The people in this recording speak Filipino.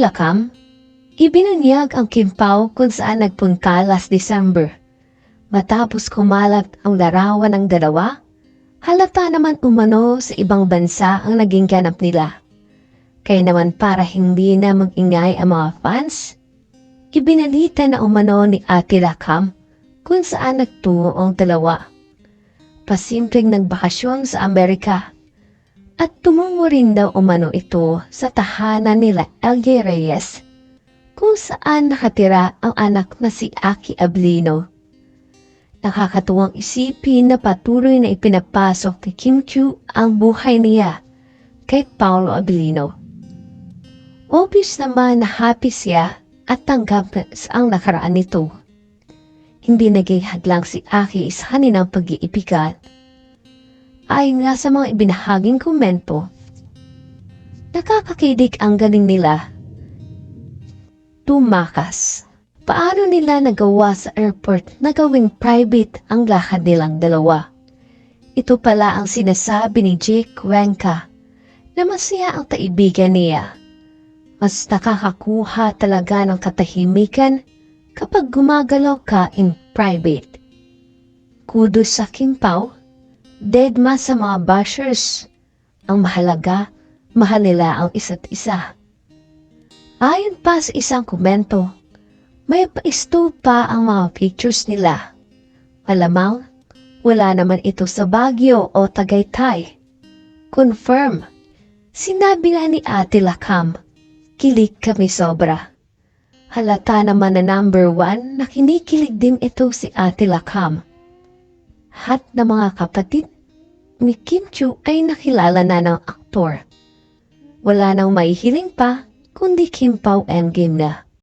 Lakam, ibinunyag ang Kimpaw kung saan nagpunta last December. Matapos kumalat ang larawan ng dalawa, halata naman umano sa ibang bansa ang naging ganap nila. Kaya naman para hindi na magingay ang mga fans, ibinalita na umano ni Ate Lakam kung saan nagtungo ang dalawa. Pasimpleng nagbakasyon sa Amerika at tumungo rin daw umano ito sa tahanan nila LJ Reyes kung saan nakatira ang anak na si Aki Ablino. Nakakatuwang isipin na patuloy na ipinapasok ni Kim Chu ang buhay niya kay Paolo Abilino. Obvious naman na happy siya at tanggap ang nakaraan nito. Hindi naging hadlang si Aki sa kanilang pag-iibigan. Ayon nga sa mga ibinahaging komento, nakakakilig ang galing nila. Tumakas. Paano nila nagawa sa airport na gawing private ang lakad nilang dalawa? Ito pala ang sinasabi ni Jake Cuenca na masaya ang kaibigan niya. Mas nakakakuha talaga ng katahimikan kapag gumagalaw ka in private. Kudos sa King Pao, deadma sa mga bashers. Ang mahalaga, mahal nila ang isa't isa. Ayon pa sa isang komento, may paisto pa ang mga pictures nila. Malamang, wala naman ito sa Baguio o Tagaytay. Confirm. Sinabi nga ni Ate Lakam, kilig kami sobra. Halata naman na number one na kinikilig din ito si Ate Lakam. Hat na mga kapatid ni Kim Chu ay nakilala na ng aktor. Wala nang maihiling pa, kundi Kim Pao Endgame na.